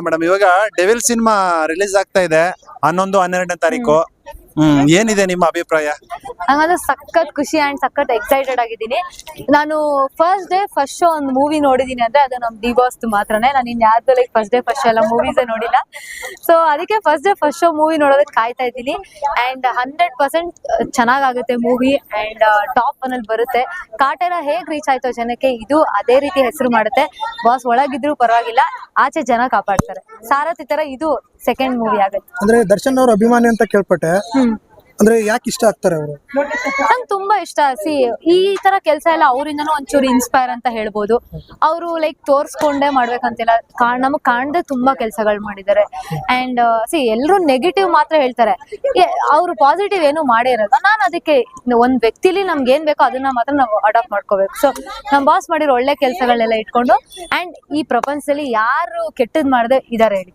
Madam ಇವಾಗ devil cinema release ಆಗ್ತಾ ಇದೆ ಹನ್ನೊಂದು ಹನ್ನೆರಡನೇ ತಾರೀಕು. ಹ್ಮ್ ಏನಿದೆ ನಿಮ್ಮ ಅಭಿಪ್ರಾಯ? ಹಂಗಂದ್ರೆ ಸಖತ್ ಖುಷಿ ಅಂಡ್ ಸಖತ್ ಎಕ್ಸೈಟೆಡ್ ಆಗಿದ್ದೀನಿ. ನಾನು ಫಸ್ಟ್ ಡೇ ಫಸ್ಟ್ ಶೋ ಒಂದು ಮೂವಿ ನೋಡಿದೀನಿ ಅಂದ್ರೆ ಅದು ನಮ್ ಡಿ ಬಾಸ್ ಮಾತ್ರನೇ. ನಾನು ಇನ್ ಯಾವ್ದು like first day first show ಎಲ್ಲ ಮೂವೀಸ್ ನೋಡಿಲ್ಲ. ಸೊ ಅದಕ್ಕೆ first day first show movie ನೋಡೋದಕ್ಕೆ ಕಾಯ್ತಾ ಇದ್ದೀನಿ. ಅಂಡ್ ಹಂಡ್ರೆಡ್ ಪರ್ಸೆಂಟ್ ಚೆನ್ನಾಗಾಗುತ್ತೆ ಮೂವಿ ಅಂಡ್ ಟಾಪ್ ಒನ್ ಅಲ್ಲಿ ಬರುತ್ತೆ. ಕಾಟೇರ ಹೇಗ್ ರೀಚ್ ಆಯ್ತೋ ಜನಕ್ಕೆ ಇದು ಅದೇ ರೀತಿ ಹೆಸರು ಮಾಡುತ್ತೆ. ಬಾಸ್ ಒಳಗಿದ್ರು ಪರವಾಗಿಲ್ಲ ಆಚೆ ಜನ ಕಾಪಾಡ್ತಾರೆ. ಸಾರಥಿ ತರ ಇದು ಸೆಕೆಂಡ್ ಮೂವಿ ಆಗುತ್ತೆ. ಅಂದ್ರೆ ದರ್ಶನ್ ಅವ್ರ ಅಭಿಮಾನಿ ಅಂತ ಕೇಳ್ಪಟ್ಟೆ. ಅಂದ್ರೆ ಯಾಕೆ ಇಷ್ಟ ಆಗ್ತಾರೆ ಅವರು? ನಂಗೆ ತುಂಬಾ ಇಷ್ಟ. ಸಿ ಈ ತರ ಕೆಲಸ ಎಲ್ಲ ಅವರಿಂದನೂ ಒಂಚೂರು ಇನ್ಸ್ಪೈರ್ ಅಂತ ಹೇಳ್ಬೋದು. ಅವರು ಲೈಕ್ ತೋರ್ಸ್ಕೊಂಡೇ ಮಾಡ್ಬೇಕಂತಿಲ್ಲ. ನಮಗ್ ಕಾಣದೆ ತುಂಬಾ ಕೆಲಸಗಳು ಮಾಡಿದ್ದಾರೆ. ಅಂಡ್ ಸಿ ಎಲ್ಲರೂ ನೆಗೆಟಿವ್ ಮಾತ್ರ ಹೇಳ್ತಾರೆ. ಅವರು ಪಾಸಿಟಿವ್ ಏನು ಮಾಡೇ ಇರಲ್ಲ. ನಾನು ಅದಕ್ಕೆ ಒಂದ್ ವ್ಯಕ್ತಿಲಿ ನಮ್ಗೆ ಏನ್ ಬೇಕೋ ಅದನ್ನ ಮಾತ್ರ ನಾವು ಅಡಾಪ್ಟ್ ಮಾಡ್ಕೋಬೇಕು. ಸೊ ನಮ್ ಬಾಸ್ ಮಾಡಿರೋ ಒಳ್ಳೆ ಕೆಲಸಗಳನ್ನೆಲ್ಲ ಇಟ್ಕೊಂಡು ಅಂಡ್ ಈ ಪ್ರಪಂಚದಲ್ಲಿ ಯಾರು ಕೆಟ್ಟದ್ ಮಾಡದೆ ಇದಾರೆ ಹೇಳಿ.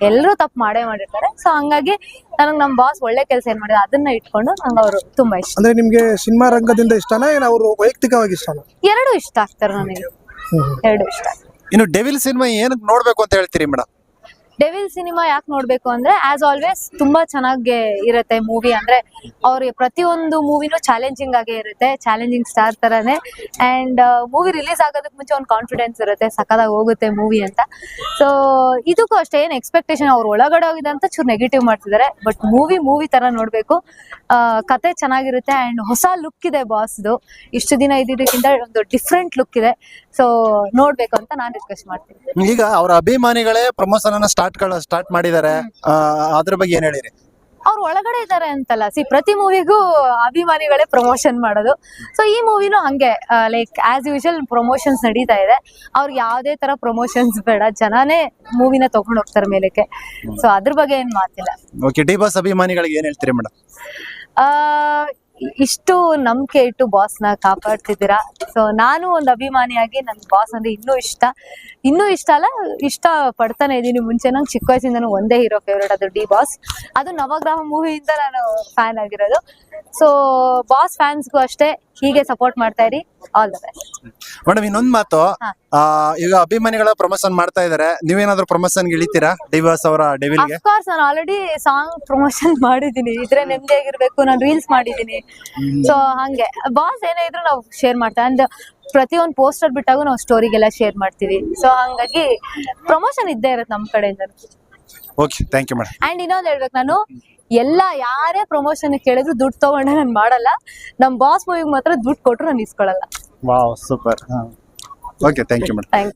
ಎಲ್ಲರೂ ತಪ್ಪು ಮಾಡೇ ಮಾಡಿರ್ತಾರೆ. ಸೊ ಹಂಗಾಗಿ ನನಗೆ ನಮ್ಮ ಬಾಸ್ ಒಳ್ಳೆ ಕೆಲಸ ಏನ್ ಮಾಡಿದ್ರೆ ಅದನ್ನ ಇಟ್ಕೊಂಡು ನಂಗೆ ಅವರು ತುಂಬಾ ಇಷ್ಟ. ಅಂದ್ರೆ ನಿಮ್ಗೆ ಸಿನಿಮಾ ರಂಗದಿಂದ ಇಷ್ಟನಾ ಏನ ಅವರು ವೈಯಕ್ತಿಕವಾಗಿ ಇಷ್ಟನಾ? ಎರಡು ಇಷ್ಟ ಆಗ್ತಾರೆ ನನಗೆ. ಎರಡು ಇಷ್ಟ. ಇನ್ನು ಡೆವಿಲ್ ಸಿನಿಮಾ ಏನಕ್ಕೆ ನೋಡ್ಬೇಕು ಅಂತ ಹೇಳ್ತೀರಿ ಮೇಡಮ್ ಡೆವಿಲ್ ಸಿನಿಮಾ ಯಾಕೆ ನೋಡ್ಬೇಕು ಅಂದ್ರೆ ಆಸ್ ಆಲ್ವೇಸ್ ತುಂಬಾ ಚೆನ್ನಾಗಿ ಇರುತ್ತೆ ಮೂವಿ ಅಂದ್ರೆ, ಅವ್ರ ಪ್ರತಿಯೊಂದು ಮೂವಿನೂ ಚಾಲೆಂಜಿಂಗ್ ಆಗೇ ಇರುತ್ತೆ ಚಾಲೆಂಜಿಂಗ್ ಸ್ಟಾರ್ ತರಾನೇ. ಅಂಡ್ ಮೂವಿ ರಿಲೀಸ್ ಆಗೋದಕ್ಕೆ ಮುಂಚೆ ಒಂದು ಕಾನ್ಫಿಡೆನ್ಸ್ ಇರುತ್ತೆ, ಸಖತ್ತಾಗಿ ಹೋಗುತ್ತೆ ಮೂವಿ ಅಂತ. ಸೊ ಇದಕ್ಕೂ ಅಷ್ಟೇ, ಏನು ಎಕ್ಸ್ಪೆಕ್ಟೇಷನ್ ಅವ್ರು ಒಳಗಡೆ ಹೋಗಿದೆ ಅಂತ ಚೂರು ನೆಗೆಟಿವ್ ಮಾಡ್ತಿದ್ದಾರೆ ಬಟ್ ಮೂವಿ ಮೂವಿ ತರ ನೋಡ್ಬೇಕು. ಕತೆ ಚೆನ್ನಾಗಿರುತ್ತೆ ಅಂಡ್ ಹೊಸ ಲುಕ್ ಇದೆ ಬಾಸ್ದು ಇಷ್ಟು ದಿನ ಇದ್ದಿದ್ದಕ್ಕಿಂತ ಒಂದು ಡಿಫ್ರೆಂಟ್ ಲುಕ್ ಇದೆ. ಸೊ ನೋಡ್ಬೇಕು ಅಂತ ನಾನು ರಿಕ್ವೆಸ್ಟ್ ಮಾಡ್ತೀನಿ. ಈಗ ಅವರ ಅಭಿಮಾನಿಗಳೇ ಪ್ರಮೋಷನ್ ಅನ್ನ ಸ್ಟಾರ್ಟ್ ಸ್ಟಾರ್ಟ್ ಮಾಡಿದ್ದಾರೆ. ಅದ್ರ ಬಗ್ಗೆ ಏನ್ ಹೇಳಿರಿ? ಅವ್ರು ಒಳಗಡೆ ಇದ್ದಾರೆ ಅಂತಲ್ಲ ಸಿ ಪ್ರತಿ ಮೂವಿಗೂ ಅಭಿಮಾನಿಗಳೇ ಪ್ರಮೋಷನ್ ಮಾಡೋದು. ಸೊ ಈ ಮೂವಿನೂ ಹಂಗೆ ಲೈಕ್ ಆಸ್ ಯೂಶಲ್ ಪ್ರಮೋಷನ್ಸ್ ನಡೀತಾ ಇದೆ. ಅವ್ರಿಗೆ ಯಾವುದೇ ತರ ಪ್ರಮೋಷನ್ಸ್ ಬೇಡ ಜನನೇ ಮೂವಿನ ತಗೊಂಡು ಹೋಗ್ತಾರೆ ಮೇಲಕ್ಕೆ. ಸೊ ಅದ್ರ ಬಗ್ಗೆ ಏನ್ ಮಾತಿಲ್ಲ. ಓಕೆ ಡಿ ಬಾಸ್ ಅಭಿಮಾನಿಗಳಿಗೆ ಏನ್ ಹೇಳ್ತೀರಿ ಮೇಡಮ್ ಆ ಇಷ್ಟು ನಂಬಿಕೆ ಇಟ್ಟು ಬಾಸ್ನ ಕಾಪಾಡ್ತಿದ್ದೀರಾ? ಸೊ ನಾನು ಒಂದು ಅಭಿಮಾನಿಯಾಗಿ ನನ್ ಬಾಸ್ ಅಂದ್ರೆ ಇನ್ನೂ ಇಷ್ಟ. ಇನ್ನೂ ಇಷ್ಟ ಅಲ್ಲ ಇಷ್ಟ ಪಡ್ತಾನೆ ಇದೀನಿ ಮುಂಚೆ. ನಂಗೆ ಚಿಕ್ಕ ವಯಸ್ಸಿಂದನೂ ಒಂದೇ ಹೀರೋ ಫೇವ್ರೇಟ್ ಅದು ಡಿ ಬಾಸ್ ಅದು ನವಗ್ರಹ ಮೂವಿಯಿಂದ ನಾನು ಫ್ಯಾನ್ ಆಗಿರೋದು. ಸೊ ಬಾಸ್ ಫ್ಯಾನ್ಸ್ಗೂ ಅಷ್ಟೇ ಹೀಗೆ ಸಪೋರ್ಟ್ ಮಾಡ್ತಾ ಇರಿ. ಆಲ್ ದ ಬೆಸ್ಟ್ ಮೇಡಮ್ ಇನ್ನೊಂದ್ ಮಾತು. ಆ, ಈಗ ಅಭಿಮಾನಿಗಳ ಪ್ರಮೋಷನ್ ಮಾಡ್ತಾ ಇದಾರೆ. ನೀವೇನಾದ್ರೂ ಪ್ರಮೋಷನ್ ಇಳಿತೀರಾ? ಡಿವಾಸ್ ಅವರ ಡೆವಿಲ್ಗೆ ಅಫ್ಕೋರ್ಸ್ ನಾನು ಆಲ್ರೆಡಿ ಸಾಂಗ್ ಪ್ರಮೋಷನ್ ಮಾಡಿದೀನಿ ಇದ್ರೆ ನೆಮ್ಮದಿಯಾಗಿರ್ಬೇಕು ನಾನು ರೀಲ್ಸ್ ಮಾಡಿದೀನಿ ಸೊ ಹಂಗೆ. ಬಾಸ್ ಏನೇ ಇದ್ರು ನಾವು ಶೇರ್ ಮಾಡ್ತಾ ಅಂಡ್ ಪ್ರತಿಯೊಂದು ಪೋಸ್ಟರ್ ಬಿಟ್ಟಾಗೂ ನಾವು ಸ್ಟೋರಿಗೆಲ್ಲ ಶೇರ್ ಮಾಡ್ತೀವಿ. ಸೊ ಹಂಗಾಗಿ ಪ್ರಮೋಷನ್ ಇದ್ದೇ ಇರುತ್ತೆ ನಮ್ಮ ಕಡೆಯಿಂದ okay thank you madam and ಇನ್ನೊಂದು ಹೇಳ್ಬೇಕು ನಾನು ಎಲ್ಲ ಯಾರೇ ಪ್ರಮೋಷನ್ ಕೇಳಿದ್ರು ದುಡ್ಡು ತಗೊಂಡೆ ನಾನು ಮಾಡಲ್ಲ. ನಮ್ಮ ಬಾಸ್ ಮೂವಿಗೆ ಮಾತ್ರ ದುಡ್ಡು ಕೊಟ್ರು ನಾನು ಇಸ್ಕೊಳಲ್ಲ wow super okay thank you madam thank